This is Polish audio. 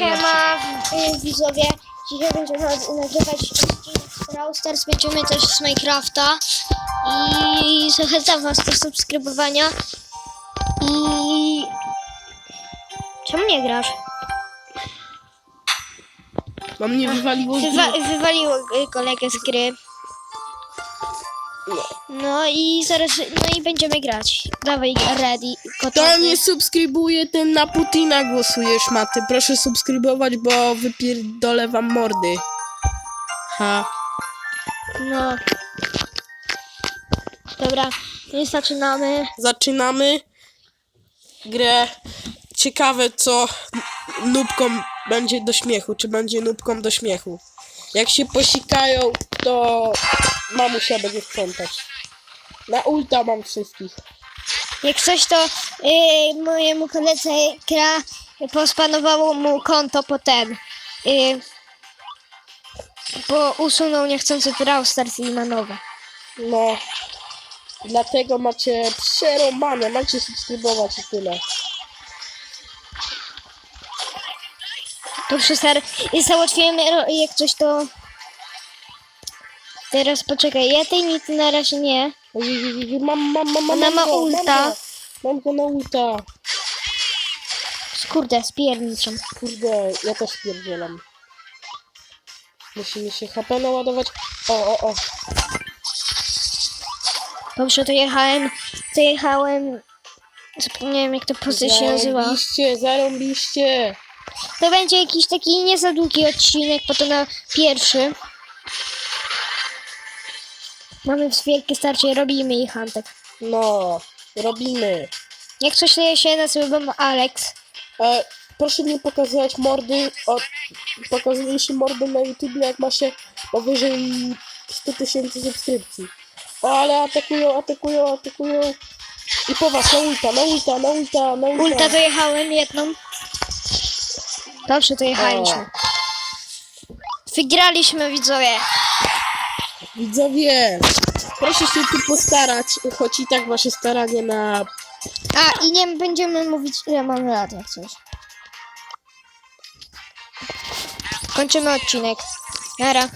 Siema, y, widzowie. Dzisiaj będziemy nagrywać odcinek z Brawl Stars, będziemy też z Minecrafta. I zachęcam was do subskrybowania. I... Czemu nie grasz? Bo mnie wywaliło Wywa wywaliło y, kolegę z gry. No i zaraz, no i będziemy grać. Dawaj, ready. Kto Gotowy. nie subskrybuje, ten na Putina głosuje, szmaty. Proszę subskrybować, bo wypierdolę wam mordy. Ha. No. Dobra, no i zaczynamy. Zaczynamy grę. Ciekawe, co nubkom będzie do śmiechu. Czy będzie nubkom do śmiechu. Jak się posikają, to mamusia będzie sprzątać. Na ulta mam wszystkich. Jak coś, to y, mojemu koledze gra pospanowało mu konto potem. Y, bo usunął niechcący Brawl Stars i ma nowe. No. Dlatego macie przerąbane. Macie subskrybować i tyle. To ser i załatwiamy ro- jak coś to. Teraz poczekaj, ja tej nic na razie nie. Mam, mam, mam, mam, Ona ma go, ulta. Mam, go. na ulta. Kurde, spierniczą. Kurde, ja też pierdzielam. Musimy się HP naładować. O, o, o. Dobrze, to jechałem. To jechałem. Zapomniałem jak to pozycja się nazywa. Zarąbiście, zarąbiście. To będzie jakiś taki nie za długi odcinek, bo to na pierwszy. Mamy wielkie starcie, robimy ich Antek. No, robimy. Jak coś ja się nazywam Alex. E, proszę nie pokazywać mordy. O, pokazuje się mordy na YouTube, jak ma się powyżej 100 tysięcy subskrypcji. O, ale atakują, atakują, atakują. I po was, na ulta, na ulta, na ulta, na ulta. Ulta dojechałem jedną. Dobrze, to jechaliśmy. Wygraliśmy widzowie. Widzowie, proszę się tu postarać, choć i tak wasze staranie na... A i nie będziemy mówić ile mamy lat jak coś. Kończymy odcinek. Nara.